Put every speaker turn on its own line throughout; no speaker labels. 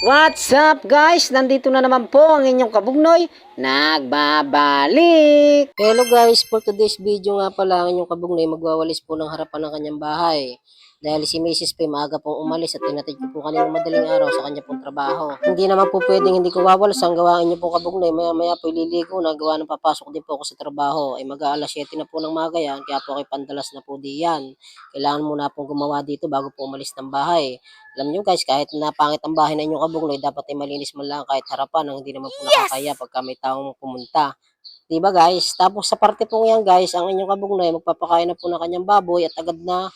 What's up guys? Nandito na naman po ang inyong kabugnoy. Nagbabalik! Hello guys, for today's video nga pala ang inyong kabugnoy magwawalis po ng harapan ng kanyang bahay. Dahil si Mrs. P maaga pong umalis at tinatid ko po kanina madaling araw sa kanya pong trabaho. Hindi naman po pwedeng hindi ko wawalis ang gawain niyo po kabugnoy. Maya maya po ililigo na gawa ng papasok din po ako sa trabaho. Ay mag-aalas 7 na po ng maga yan kaya po kay pandalas na po diyan. Kailangan muna pong gumawa dito bago po umalis ng bahay. Alam nyo guys, kahit napangit ang bahay na inyong kabugnoy, dapat ay malinis man lang kahit harapan ang hindi naman po nakakaya pagka may taong pumunta. Diba guys? Tapos sa parte po yan guys, ang inyong kabugnoy, magpapakain na po ng kanyang baboy at agad na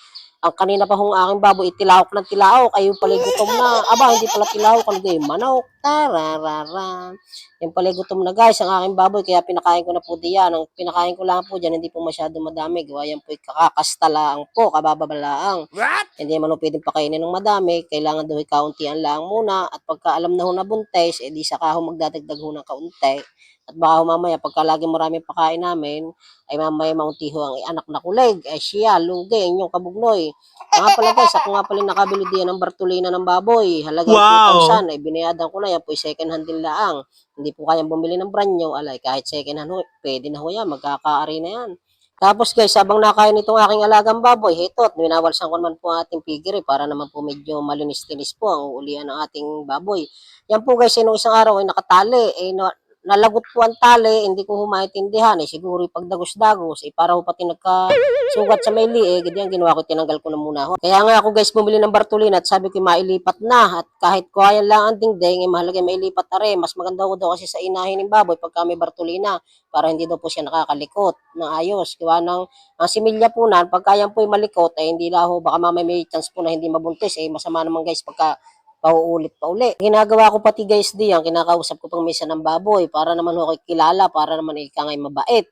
ang kanina pa hong aking baboy, itilawak ng tilaok, ay yung pala gutom na. Aba, hindi pala tilawak, ano yung manok. Tararara. Yung pala gutom na guys, ang aking baboy, kaya pinakain ko na po diyan. Ang pinakain ko lang po dyan, hindi po masyado madami. Gawa yan po, kakakastalaang po, kabababalaang.
What?
Hindi man ho pwedeng pakainin ng madami, kailangan daw kauntian lang muna at pagka alam na ho na buntes, edi saka ho magdadagdag ho ng kaunti. At baka mamaya pagka lagi marami pakain namin, ay mamaya maunti ho ang anak na kuleg, ay siya, lugi, inyong kabugnoy. Nga pala guys, ako nga pala nakabili diyan ng Bartolina ng baboy. Halagang
Wow!
2,000, ay binayadan ko na yan po, second hand din laang. Hindi po kayang bumili ng brand new, alay, kahit second hand pwede na ho yan, magkakaari na yan. Tapos guys, habang nakain itong aking alagang baboy, heto, at winawalsan ko naman po ang ating pigiri para naman po medyo malinis-linis po ang uulian ng ating baboy. Yan po guys, nung isang araw ay nakatali, eh, nalagot po ang tali, hindi ko humaintindihan, eh, siguro pagdagos-dagos, eh, para ho pati nagkasugat sa may liig, eh, ang ginawa ko, tinanggal ko na muna ho. Kaya nga ako guys, bumili ng Bartolina at sabi ko, mailipat na, at kahit kuhayan lang ang dingding, eh, mahalaga mailipat na rin, mas maganda ko daw kasi sa inahin ng baboy pagka may Bartolina, para hindi daw po siya nakakalikot ng ayos. Gawa ng ang similya po na, pagka yan po ay malikot, ay hindi laho, baka mamay may chance po na hindi mabuntis, eh masama naman guys pagka pauulit pa uli. Ginagawa ko pati guys diyan, kinakausap ko pang misa ng baboy para naman kay kilala, para naman ikangay mabait.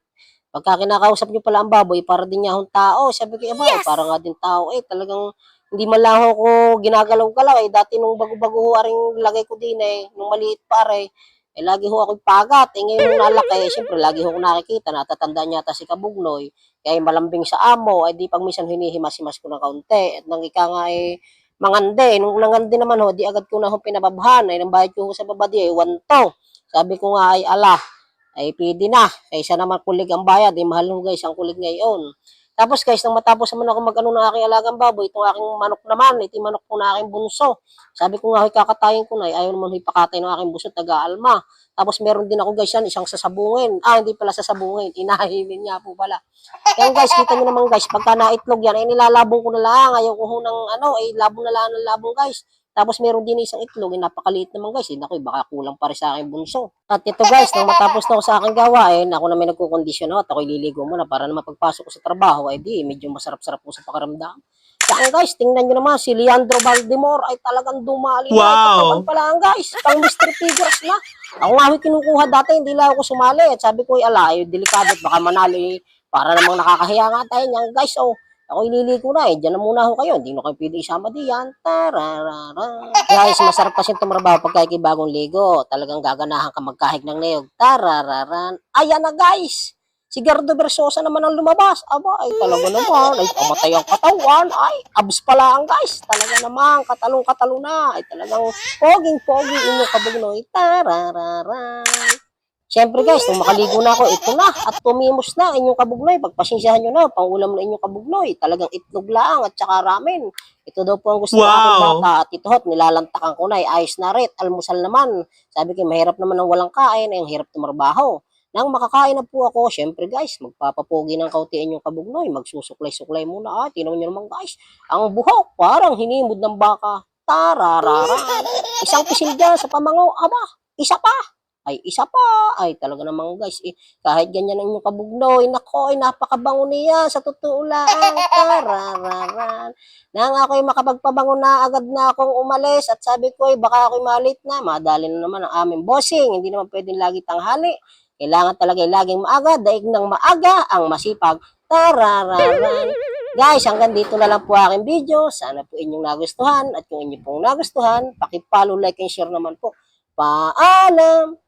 Pagka kinakausap niyo pala ang baboy, para din niya akong tao. Sabi ko, aba,
Yes!
para nga din tao eh. Talagang hindi man lang ako ginagalaw-galaw eh. Dati nung bago-bago ho aring lagay ko din eh, nung maliit pare, eh lagi ho ako pagat. Eh ngayon nung nalaki, eh, siyempre lagi ho ako nakikita, natatanda niya ata si Kabugnoy. Kaya malambing sa amo, ay di pag minsan hinihimas-himas ko ng kaunti. At nang ika nga eh, mangande. Nung nangande naman ho, di agad ko na ho pinababhan. Ay nang ko ho sa babadi ay wanto. Sabi ko nga ay ala, ay pwede na. Kaysa naman kulig ang bayad, ay mahal ho guys ang kulig ngayon. Tapos guys, nang matapos naman ako mag-ano ng aking alagang baboy, itong aking manok naman, ito yung manok po na aking bunso. Sabi ko nga, kakatayin ko na, eh, ayaw naman hoy pakatay ng aking bunso, taga-alma. Tapos meron din ako guys yan, isang sasabungin. Ah, hindi pala sasabungin, inahilin niya po pala. Kaya guys, kita niyo naman guys, pagka naitlog yan, ay nilalabong ko na lang, ayaw ko ng ano, ay labong na lang ng labong guys. Tapos meron din isang itlog, eh, napakaliit naman guys. Hindi ako, baka kulang pa rin sa aking bunso. At ito guys, nang matapos na ako sa aking gawain, ako na may nagkukondisyon ako at ako ililigo muna para na mapagpasok ko sa trabaho, ay di, medyo masarap-sarap po sa pakaramdam. Kaya guys, tingnan nyo naman, si Leandro Valdemor ay talagang dumali na.
Wow!
Katawan pa lang guys, pang mystery figures na. Ako nga kinukuha dati, hindi lang ako sumali. At sabi ko, ay ala, ay delikado, at baka manalo eh, para namang nakakahiya nga tayo niyan guys. Oh, ako ililigo na eh. Diyan na muna ho kayo. Hindi na kayo pwede isama diyan. Tararara. Guys, masarap kasi tumarbaho pagka ikay bagong ligo. Talagang gaganahan ka magkahig ng niyog. Tarararan. Ayan na guys. Si Gardo Versosa naman ang lumabas. Aba, ay talaga naman. Ay, pamatay ang katawan. Ay, abs pala ang guys. Talaga naman, katalong-katalo na. Ay, talagang poging-pogi inyong kabugnoy. Tarararan. Siyempre guys, nung makaligo na ako, ito na. At tumimos na inyong kabugnoy. Pagpasensyahan nyo na, pangulam na inyong kabugnoy. Talagang itlog lang at saka ramen. Ito daw po ang gusto ng
Wow!
bata. At ito hot, nilalantakan ko na. eh, Ayos na rin. Almusal naman. Sabi ko, mahirap naman ang walang kain. Ay, ang hirap tumarbaho. Nang makakain na po ako, syempre guys, magpapapogi ng kaunti inyong kabugnoy. Magsusuklay-suklay muna. Ah, tinan nyo naman guys. Ang buhok, parang hinimod ng baka. Tararara. Isang pisil dyan sa pamango. Aba, isa pa ay isa pa. Ay talaga naman guys, eh, kahit ganyan ang inyong kabugnoy, nako, ay napakabango niya, sa totoo lang, tarararan. Nang ako'y makapagpabango na, agad na akong umalis, at sabi ko, ay baka ako'y malit na, madali na naman ang aming bossing, hindi naman pwedeng lagi tanghali. Kailangan talaga ay laging maaga, daig ng maaga, ang masipag, tarararan. Guys, hanggang dito na lang po aking video. Sana po inyong nagustuhan. At kung inyo pong nagustuhan, pakipollow, like, and share naman po. Paalam!